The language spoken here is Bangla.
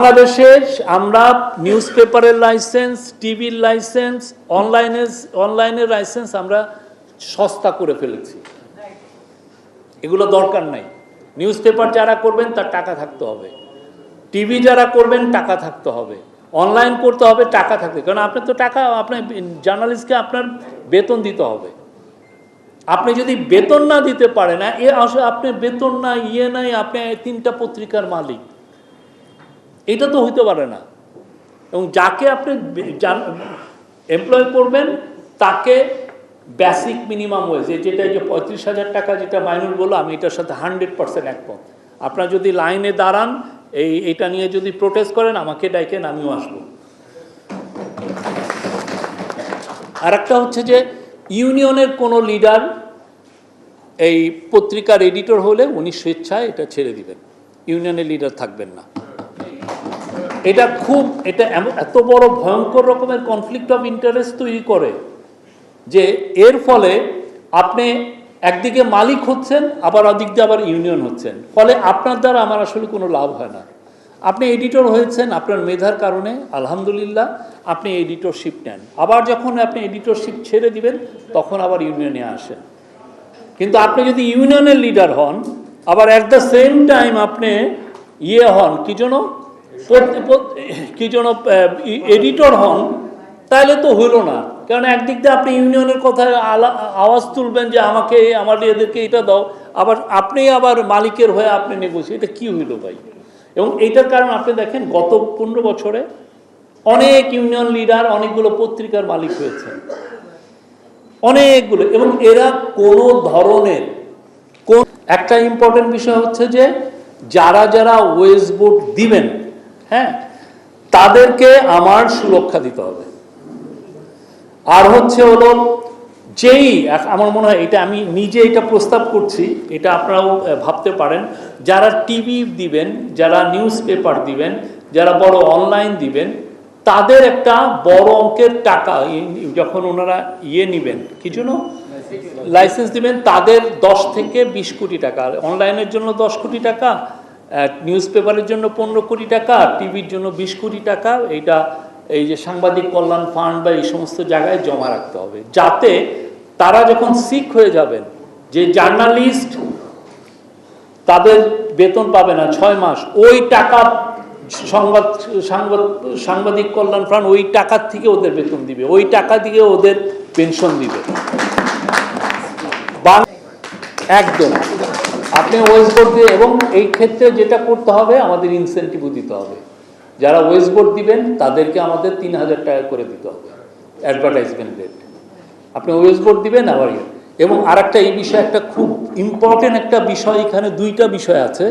বাংলাদেশে আমরা নিউজ পেপারের লাইসেন্স টিভির লাইসেন্স অনলাইনে অনলাইনের লাইসেন্স আমরা সস্তা করে ফেলেছি। এগুলো দরকার নাই। নিউজ পেপার যারা করবেন, তার টাকা থাকতে হবে। টিভি যারা করবেন, টাকা থাকতে হবে। অনলাইন করতে হবে, টাকা থাকতে কারণ আপনার তো টাকা, আপনার জার্নালিস্টকে আপনার বেতন দিতে হবে। আপনি যদি বেতন না দিতে পারেন, এ আপনার বেতন না ইয়ে নাই, আপনি তিনটা পত্রিকার মালিক। এটা তো হইতে পারে না। এবং যাকে আপনি এমপ্লয় করবেন, তাকে বেসিক মিনিমাম ওয়েজ যেটা যে পঁয়ত্রিশ হাজার টাকা যেটা মাইনুর বলল, আমি এটার সাথে হান্ড্রেড পার্সেন্ট একমত। আপনারা যদি লাইনে দাঁড়ান, এই, এটা নিয়ে যদি প্রোটেস্ট করেন, আমাকে ডাইকেন, আমিও আসব। আর একটা হচ্ছে যে, ইউনিয়নের কোনো লিডার এই পত্রিকার এডিটর হলে উনি স্বেচ্ছায় এটা ছেড়ে দিবেন। ইউনিয়নের লিডার থাকবেন না। এটা খুব, এটা এত বড় ভয়ঙ্কর রকমের কনফ্লিক্ট অফ ইন্টারেস্ট তৈরি করে যে এর ফলে আপনি একদিকে মালিক হচ্ছেন, আবার ওদিক দিয়ে আবার ইউনিয়ন হচ্ছেন। ফলে আপনার দ্বারা আমার আসলে কোনো লাভ হয় না। আপনি এডিটর হয়েছেন আপনার মেধার কারণে, আলহামদুলিল্লাহ, আপনি এডিটরশিপ নেন। আবার যখন আপনি এডিটরশিপ ছেড়ে দিবেন, তখন আবার ইউনিয়নে আসেন। কিন্তু আপনি যদি ইউনিয়নের লিডার হন, আবার অ্যাট দ্য সেম টাইম আপনি ইয়ে হন, কি পত- কি যেন এডিটর হন, তাহলে তো হইল না। কারণ একদিক দিয়ে আপনি ইউনিয়নের আলা- আওয়াজ তুলবেন যে আমাকে, আমার এদেরকে এটা দাও, আবার আপনি আবার মালিকের হয়ে আপনি নেগোসি এটা কী হইল ভাই? এবং এইটার কারণ আপনি দেখেন, গত পনেরো বছরে অনেক ইউনিয়ন লিডার, অনেকগুলো পত্রিকার মালিক হয়েছে। অনেকগুলো, এবং এরা কোনো ধরনের, কোন একটা ইম্পর্টেন্ট বিষয় হচ্ছে যে, যারা যারা ওয়েজ বোর্ড দিবেন হ্যাঁ? তাদেরকে আমার সুরক্ষা দিতে হবে। আর হচ্ছে হলো যেই আমার মনে হয় এটা আমি নিজে এটা প্রস্তাব করছি এটা আপনারাও ভাবতে পারেন। যারা টিভি দিবেন যারা নিউজ পেপার দিবেন যারা বড় অনলাইন দিবেন তাদের একটা বড় অঙ্কের টাকা যখন ওনারা ইয়ে নেবেন কি জন্য? লাইসেন্স দিবেন। তাদের দশ থেকে বিশ কোটি টাকা। অনলাইনের জন্য দশ কোটি টাকা নিউজ পেপারের জন্য পনেরো কোটি টাকা, টিভির জন্য বিশ কোটি টাকা, এইটা এই যে সাংবাদিক কল্যাণ ফান্ড বা এই সমস্ত জায়গায় জমা রাখতে হবে। যাতে তারা যখন সিক হয়ে যাবেন, যে জার্নালিস্ট তাদের বেতন পাবে না ছয় মাস, ওই টাকা সংবাদ, সাংবাদ, সাংবাদিক কল্যাণ ফান্ড ওই টাকার থেকে ওদের বেতন দিবে, ওই টাকা দিয়ে ওদের পেনশন দিবে। একদম। আপনি ওয়েস্ট বোর্ড দিয়ে এবং এই ক্ষেত্রে যেটা করতে হবে, আমাদের ইনসেন্টিভও দিতে হবে। যারা ওয়েস্ট বোর্ড দিবেন, তাদেরকে আমাদের তিন হাজার টাকা করে দিতে হবে অ্যাডভার্টাইজমেন্ট রেট আপনি ওয়েস্ট বোর্ড দিবেন, আবার এবং আর একটা এই বিষয়ে একটা খুব ইম্পর্টেন্ট একটা বিষয়, এখানে দুইটা বিষয় আছে।